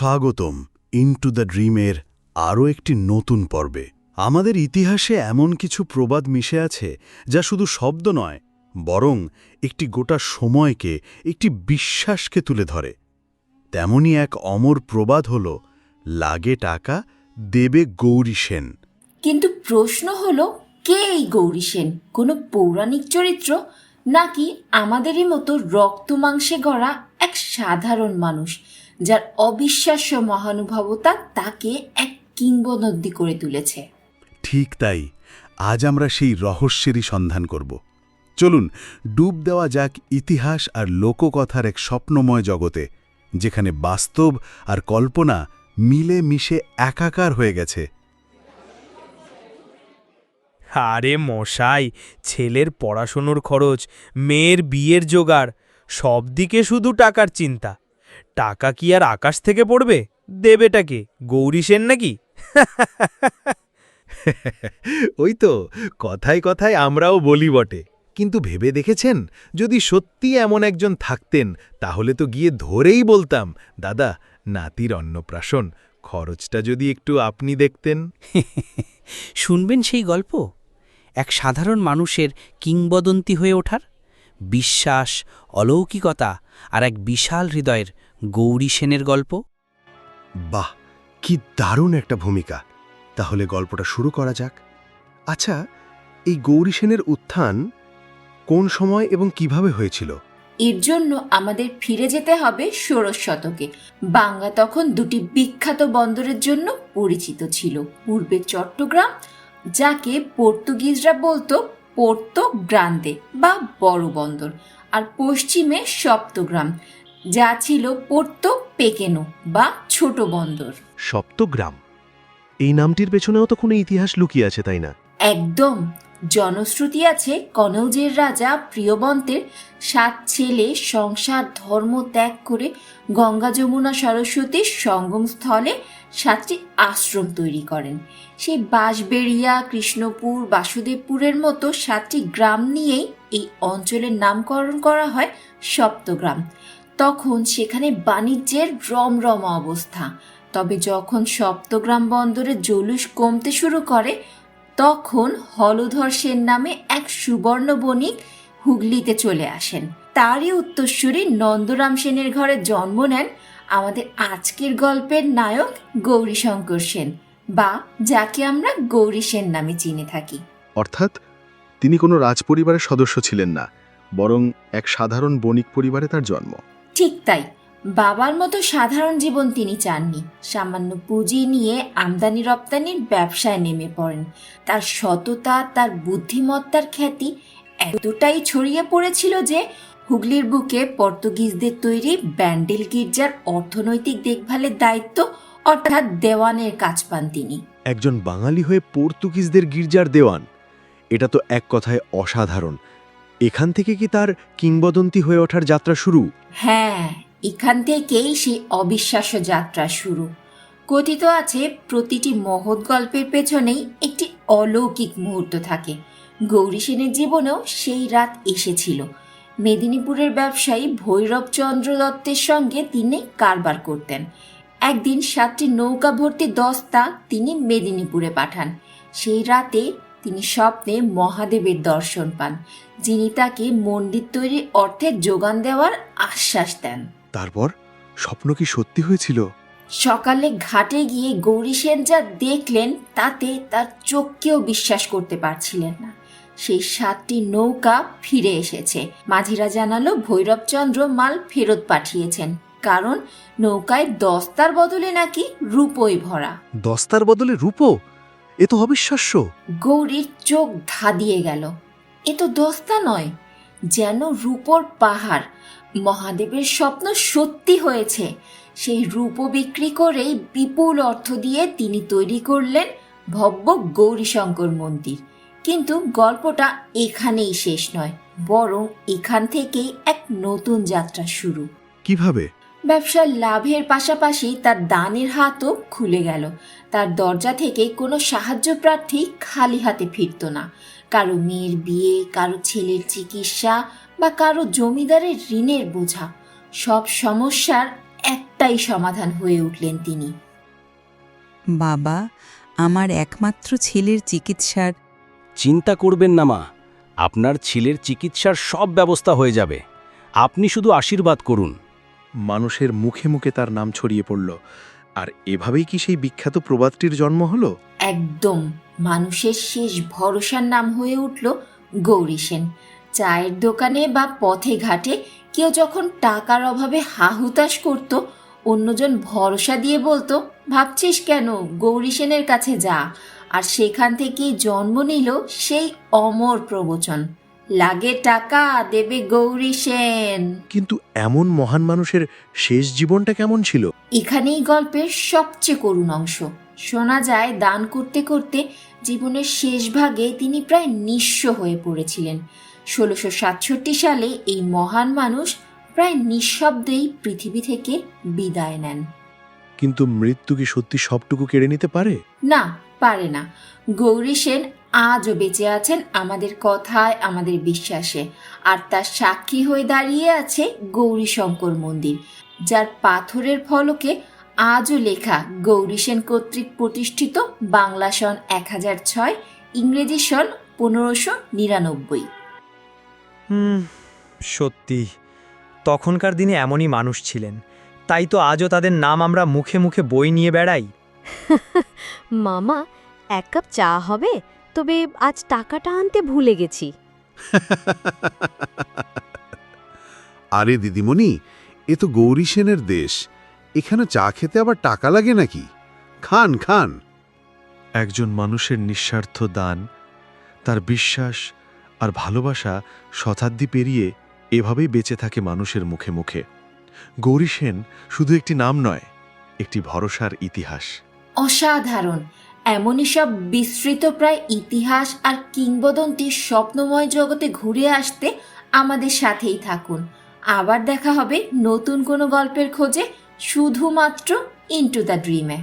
স্বাগতম into the ড্রিমের আরও একটি নতুন পর্বে। আমাদের ইতিহাসে এমন কিছু প্রবাদ মিশে আছে যা শুধু শব্দ নয়, বরং একটি গোটা সময়কে, একটি বিশ্বাসকে তুলে ধরে। তেমনি এক অমর প্রবাদ হল, লাগে টাকা, দেবে গৌরী সেন। কিন্তু প্রশ্ন হলো, কে এই গৌরী সেন? কোনো পৌরাণিক চরিত্র? নাকি আমাদেরই মতো রক্ত মাংসে গড়া এক সাধারণ মানুষ? যার অবিশ্বাস্য মহানুভবতা তাকে এক কিংবদন্তি করে তুলেছে। ঠিক তাই। আজ আমরা সেই রহস্যেরই সন্ধান করব। চলুন ডুব দেওয়া যাক ইতিহাস আর লোককথার এক স্বপ্নময় জগতে যেখানে বাস্তব আর কল্পনা মিলে মিশে একাকার হয়ে গেছে। আরে মশাই ছেলের পড়াশুনোর খরচ মেয়ের বিয়ের জোগাড় সব দিকে শুধু টাকার চিন্তা। টাকা কি আর আকাশ থেকে পড়বে? দেবেটাকে গৌরী সেন নাকি? ওই তো কথায় কথায় আমরাও বলি বটে। কিন্তু ভেবে দেখেছেন? যদি সত্যি এমন একজন থাকতেন তাহলে তো গিয়ে ধরেই বলতাম দাদা নাতির অন্নপ্রাশন খরচটা যদি একটু আপনি দেখতেন। শুনবেন সেই গল্প? এক সাধারণ মানুষের কিংবদন্তি হয়ে ওঠার? বিশ্বাস অলৌকিকতা আর এক বিশাল হৃদয়ের গৌরী সেনের গল্প? বাহ কি দারুণ একটা ভূমিকা। তাহলে গল্পটা শুরু করা যাক। আচ্ছা এই গৌরী সেনের উত্থান কোন সময় এবং কীভাবে হয়েছিল? এর জন্য আমাদের ফিরে যেতে হবে ষোড়শ শতকে। বাংলা তখন দুটি বিখ্যাত বন্দরের জন্য পরিচিত ছিল। পূর্বে চট্টগ্রাম যাকে পর্তুগিজরা বলতো পোর্তো গ্রান্দে বা বড় বন্দর আর পশ্চিমে সপ্তগ্রাম। যা ছিল পোর্তো পেকেনো বা ছোট বন্দর। সপ্তগ্রাম। এই নামটির পেছনেও তো কোনো ইতিহাস লুকিয়ে আছে তাই না? একদম। জনশ্রুতি আছে কনৌজের রাজা প্রিয়বন্তের সাত ছেলে সংসার ধর্ম ত্যাগ করে গঙ্গা যমুনা সরস্বতীর সঙ্গমস্থলে সাতটি আশ্রম তৈরি করেন। সেই বাঁশবেড়িয়া কৃষ্ণপুর বাসুদেবপুরের মতো সাতটি গ্রাম নিয়েই এই অঞ্চলের নামকরণ করা হয় সপ্তগ্রাম। তখন সেখানে বাণিজ্যের রমরমা অবস্থা। তবে যখন সপ্তগ্রাম বন্দরে জলুস কমতে শুরু করে, তখন হলধর সেন নামে এক সুবর্ণ বণিক হুগলিতে চলে আসেন। তারই উত্তরসূরি নন্দরাম সেনের ঘরে জন্ম নেন আমাদের আজকের গল্পের নায়ক গৌরীশঙ্কর সেন, বা যাকে আমরা গৌরী সেন নামে চিনে থাকি। অর্থাৎ তিনি কোনো রাজপরিবারের সদস্য ছিলেন না, বরং এক সাধারণ বণিক পরিবারে তার জন্ম। ঠিক তাই। বাবার মতো সাধারণ জীবন তিনি চাননি। সামান্য পুঁজি নিয়ে আমদানি রপ্তানির ব্যবসায় নেমে পড়েন। তার সততা, তার বুদ্ধিমত্তার খ্যাতি এতটাই ছড়িয়ে পড়েছিল যে হুগলির বুকে পর্তুগিজদের তৈরি ব্যান্ডেল গির্জার অর্থনৈতিক দেখভালের দায়িত্ব অর্থাৎ দেওয়ানের কাজ পান তিনি। একজন বাঙালি হয়ে পর্তুগিজদের গির্জার দেওয়ান, এটা তো এক কথায় অসাধারণ। এখান থেকে কি তার কিংবদন্তি হয়ে ওঠার যাত্রা শুরু? হ্যাঁ এখান থেকেই সেই অবিশ্বাস্য যাত্রা শুরু। কথিত আছে, প্রতিটি মহৎ গল্পের পেছনেই একটি অলৌকিক মুহূর্ত থাকে। গৌরী সেনের জীবনেও সেই রাত এসেছিল। মেদিনীপুরের ব্যবসায়ী ভৈরবচন্দ্র দত্তের সঙ্গে তিনি কারবার করতেন। একদিন সাতটি নৌকা ভর্তি দস্তা তিনি মেদিনীপুরে পাঠান। সেই রাতে তিনি স্বপ্নে মহাদেবের দর্শন পান যিনি তাকে মন্দির তৈরির অর্থের যোগান দেওয়ার আশ্বাস দেন। তারপর স্বপ্ন কি সত্যি হয়েছিল? সকালে ঘাটে গিয়ে গৌরী সেন যা দেখলেন তাতে তার চোখকেও বিশ্বাস করতে পারছিলেন না। সেই সাতটি নৌকা ফিরে এসেছে। মাঝিরা জানালো ভৈরবচন্দ্র মাল ফেরত পাঠিয়েছেন কারণ নৌকায় দস্তার বদলে নাকি রূপই ভরা। দস্তার বদলে রূপো এ তো অবিশ্বাস্য। গৌরীর চোখ ধাঁধিয়ে গেল। এ তো দস্তা নয় যেন রূপর পাহাড়। মহাদেবের স্বপ্ন সত্যি হয়েছে। সেই রূপ বিক্রি করেই বিপুল অর্থ দিয়ে তিনি তৈরি করলেন ভব্য গৌরীশঙ্কর মন্দির। কিন্তু গল্পটা এখানেই শেষ নয় বরং এখান থেকেই এক নতুন যাত্রা শুরু। কীভাবে? ব্যবসার লাভের পাশাপাশি তার দানের হাতও খুলে গেল। তার দরজা থেকে কোনো সাহায্য প্রার্থী খালি হাতে ফিরত না। কারও মেয়ের বিয়ে কারও ছেলের চিকিৎসা বা কারও জমিদারের ঋণের বোঝা সব সমস্যার একটাই সমাধান হয়ে উঠলেন তিনি। বাবা আমার একমাত্র ছেলের চিকিৎসার চিন্তা করবেন না মা আপনার ছেলের চিকিৎসার সব ব্যবস্থা হয়ে যাবে। আপনি শুধু আশীর্বাদ করুন। মানুষের মুখে মুখে তার নাম ছড়িয়ে পড়ল। আর এভাবেই কি সেই বিখ্যাত প্রবাদটির জন্ম হলো? একদম। মানুষের শেষ ভরসার নাম হয়ে উঠল গৌরী সেন। চায়ের দোকানে বা পথে ঘাটে কেউ যখন টাকার অভাবে হাহুতাশ করত, অন্যজন ভরসা দিয়ে বলতো, ভাবছিস কেন গৌরী সেনের কাছে যা? আর সেখান থেকেই জন্ম নিল সেই অমর প্রবচন। লাগে টাকা দেবে গৌরী সেন। কিন্তু এমন মহান মানুষের শেষ জীবনটা কেমন ছিল? এখানেই গল্পের সবচেয়ে করুণ অংশ। শোনা যায় দান করতে করতে জীবনের শেষ ভাগে তিনি প্রায় নিঃস্ব হয়ে পড়েছিলেন। ষোলোশো সাতষট্টি সালে এই মহান মানুষ প্রায় নিঃশব্দেই পৃথিবী থেকে বিদায় নেন। কিন্তু মৃত্যু কি সত্যি সবটুকু কেড়ে নিতে পারে? না পারে না। গৌরী সেন আজও বেঁচে আছেন আমাদের কথায় আমাদের বিশ্বাসে। আর তার সাক্ষী হয়ে দাঁড়িয়ে আছে গৌরী শঙ্কর মন্দির যার পাথরের ফলকে আজও লেখা গৌরী সেন কর্তৃক প্রতিষ্ঠিত বাংলা সন এক হাজার ছয় ইংরেজি সন পনেরোশো নিরানব্বই। হুম সত্যি। তখনকার দিনে এমনই মানুষ ছিলেন। তাই তো আজও তাদের নাম আমরা মুখে মুখে বই নিয়ে বেড়াই। মামা এক কাপ চা হবে? তবে আজ টাকাটা আনতে ভুলে গেছি। আরে দিদিমণি এ তো গৌরী সেনের দেশ। এখানে চা খেতে আবার টাকা লাগে নাকি? খান খান। একজন মানুষের নিঃস্বার্থ দান তার বিশ্বাস আর ভালোবাসা শতাব্দী পেরিয়ে এভাবেই বেঁচে থাকে মানুষের মুখে মুখে। গৌরী সেন শুধু একটি নাম নয় একটি ভরসার ইতিহাস। অসাধারণ। এমনই সব বিস্তৃত প্রায় ইতিহাস আর কিংবদন্তি স্বপ্নময় জগতে ঘুরে আসতে আমাদের সাথেই থাকুন। আবার দেখা হবে নতুন কোনো গল্পের খোঁজে, শুধুমাত্র ইন্টু দ্য ড্রিমে